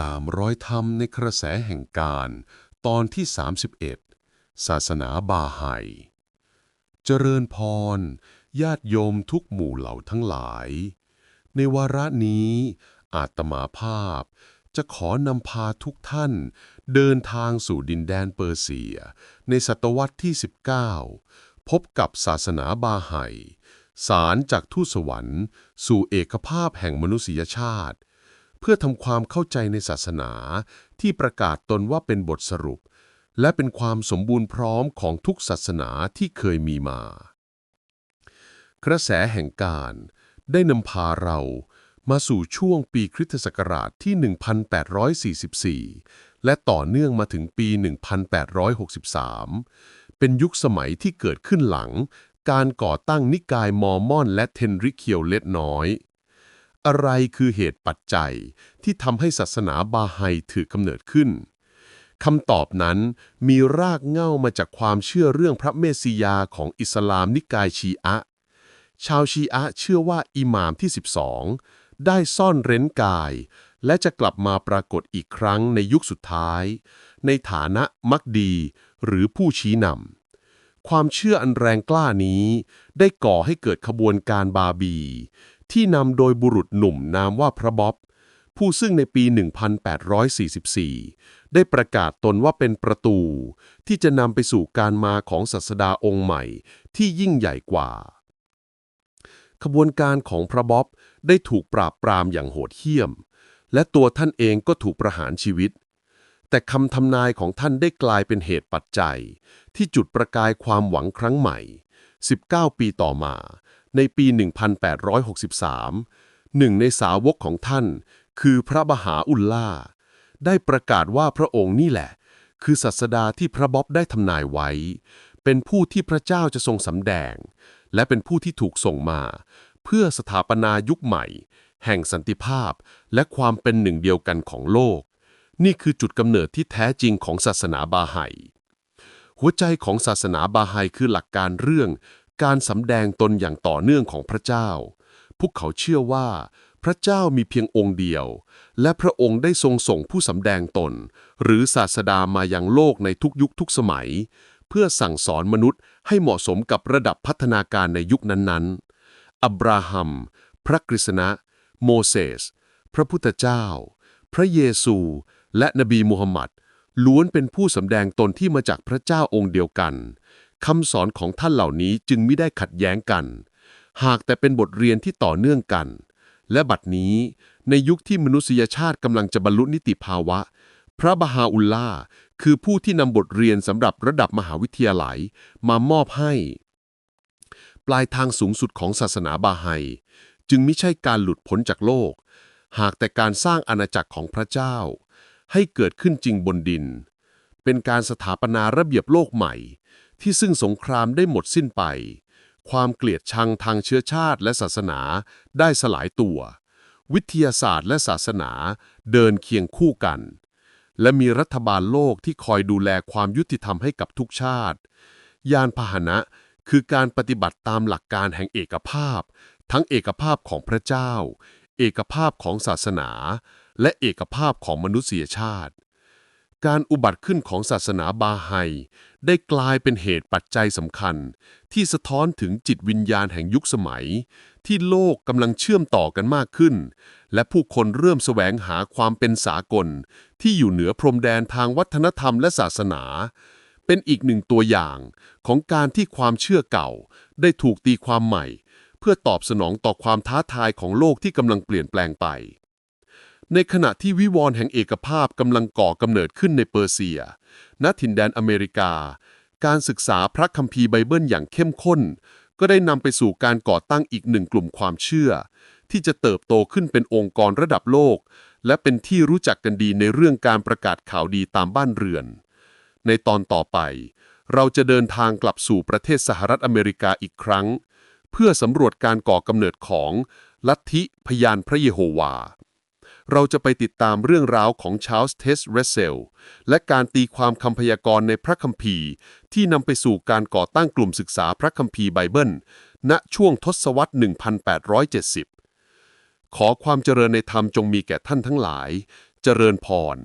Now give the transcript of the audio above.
ตามรอยธรรมในกระแสแห่งการ ตอนที่ 31 ศาสนาบาไฮเจริญพร ญาติโยมทุกหมู่เหล่าทั้งหลาย ในวาระนี้ อาตมาภาพจะขอนำพาทุกท่าน เดินทางสู่ดินแดนเปอร์เซีย ในศตวรรษที่ 19 พบกับศาสนาบาไฮสารจากทูตสวรรค์ สู่เอกภาพแห่งมนุษยชาติ พื่อทำความเข้าใจในศาสนา ที่ประกาศตนว่าเป็นบทสรุป และเป็นความสมบูรณ์พร้อมของทุกศาสนาที่เคยมีมา กระแสแห่งการได้นำพาเรามาสู่ช่วงปีคริสตศักราชที่ 1844 และต่อเนื่องมาถึงปี 1863 เป็นยุคสมัยที่เกิดขึ้นหลัง การก่อตั้งนิกายมอร์มอนและเทนริเคียวเล็ดน้อย อะไรคือเหตุปัจจัยที่ทำให้ศาสนาบาไฮถือกำเนิดขึ้นคำตอบนั้นมีรากเหง้ามาจากความเชื่อเรื่องพระเมสสิยาของอิสลามนิกายชีอะชาวชีอะเชื่อว่าอิหม่ามที่ 12 ได้ซ่อนเร้นกาย และจะกลับมาปรากฏอีกครั้งในยุคสุดท้าย ในฐานะมักดี หรือผู้ชี้นำความเชื่ออันแรงกล้านี้ ได้ก่อให้เกิดขบวนการบาบี ที่นำโดยบุรุษหนุ่มนามว่าพระบ๊อบผู้ซึ่งในปี 1844 ได้ประกาศตนว่าเป็นประตู ที่จะนำไปสู่การมาของศาสดาองค์ใหม่ที่ยิ่งใหญ่กว่า ขบวนการของพระบ๊อบได้ถูกปราบปรามอย่างโหดเหี้ยม และตัวท่านเองก็ถูกประหารชีวิต แต่คำทำนายของท่านได้กลายเป็นเหตุปัจจัย ที่จุดประกายความหวังครั้งใหม่ 19 ปีต่อมา ในปี 1863 หนึ่งในสาวกของท่าน คือพระบหาอุลล่า ได้ประกาศว่าพระองค์นี่แหละ คือศาสดาที่พระบ๊อบได้ทำนายไว้ เป็นผู้ที่พระเจ้าจะทรงสำแดง และเป็นผู้ที่ถูกส่งมา เพื่อสถาปนายุคใหม่ แห่งสันติภาพและความเป็นหนึ่งเดียวกันของโลก นี่คือจุดกำเนิดที่แท้จริงของศาสนาบาไฮ หัวใจของศาสนาบาไฮคือหลักการเรื่อง การสำแดงตนอย่างต่อเนื่องของพระเจ้า พวกเขาเชื่อว่า พระเจ้ามีเพียงองค์เดียว และพระองค์ได้ทรงส่งผู้สำแดงตน หรือศาสดามายังโลกในทุกยุคทุกสมัย เพื่อสั่งสอนมนุษย์ให้เหมาะสมกับระดับพัฒนาการในยุคนั้นๆ อับราฮัม พระกฤษณะ โมเสส พระพุทธเจ้า พระเยซู และนบีมูฮัมหมัด ล้วนเป็นผู้สำแดงตนที่มาจากพระเจ้าองค์เดียวกันคำสอนของท่านเหล่านี้จึงไม่ได้ขัดแย้งกัน หากแต่เป็นบทเรียนที่ต่อเนื่องกัน และบัดนี้ในยุคที่มนุษยชาติกำลังจะบรรลุนิติภาวะ พระบาฮาอุลลาคือผู้ที่นำบทเรียนสำหรับระดับมหาวิทยาลัยมามอบให้ ปลายทางสูงสุดของศาสนาบาไฮจึงไม่ใช่การหลุดพ้นจากโลก หากแต่การสร้างอาณาจักรของพระเจ้า ให้เกิดขึ้นจริงบนดิน เป็นการสถาปนาระเบียบโลกใหม่ ที่ซึ่งสงครามได้หมดสิ้นไป ความเกลียดชังทางเชื้อชาติและศาสนาได้สลายตัว วิทยาศาสตร์และศาสนาเดินเคียงคู่กัน และมีรัฐบาลโลกที่คอยดูแลความยุติธรรมให้กับทุกชาติ ยานพาหนะคือการปฏิบัติตามหลักการแห่งเอกภาพ ทั้งเอกภาพของพระเจ้า เอกภาพของศาสนา และเอกภาพของมนุษยชาติ การอุบัติขึ้นของศาสนาบาไฮได้กลายเป็นเหตุปัจจัยสำคัญ ที่สะท้อนถึงจิตวิญญาณแห่งยุคสมัย ที่โลกกำลังเชื่อมต่อกันมากขึ้น และผู้คนเริ่มแสวงหาความเป็นสากล ที่อยู่เหนือพรมแดนทางวัฒนธรรมและศาสนาเป็นอีกหนึ่งตัวอย่างของการที่ความเชื่อเก่า ได้ถูกตีความใหม่ เพื่อตอบสนองต่อความท้าทายของโลกที่กำลังเปลี่ยนแปลงไป ในขณะที่วิวรณ์แห่งเอกภาพกำลังก่อกำเนิดขึ้นในเปอร์เซีย ณ ถิ่นแดนอเมริกา การศึกษาพระคัมภีร์ไบเบิลอย่างเข้มข้น ก็ได้นำไปสู่การก่อตั้งอีกหนึ่งกลุ่มความเชื่อ ที่จะเติบโตขึ้นเป็นองค์กรระดับโลก และเป็นที่รู้จักกันดีในเรื่องการประกาศข่าวดีตามบ้านเรือน ในตอนต่อไป เราจะเดินทางกลับสู่ประเทศสหรัฐอเมริกาอีกครั้ง เพื่อสำรวจการก่อกำเนิดของลัทธิพยานพระเยโฮวา เราจะไปติดตามเรื่องราวของชาร์ลส์เทสเรสเซลและการตีความคำพยากรณ์ในพระคัมภีร์ ที่นำไปสู่การก่อตั้งกลุ่มศึกษาพระคัมภีร์ไบเบิล ณช่วงทศวรรษ 1870 ขอความเจริญในธรรมจงมีแก่ท่านทั้งหลาย เจริญพร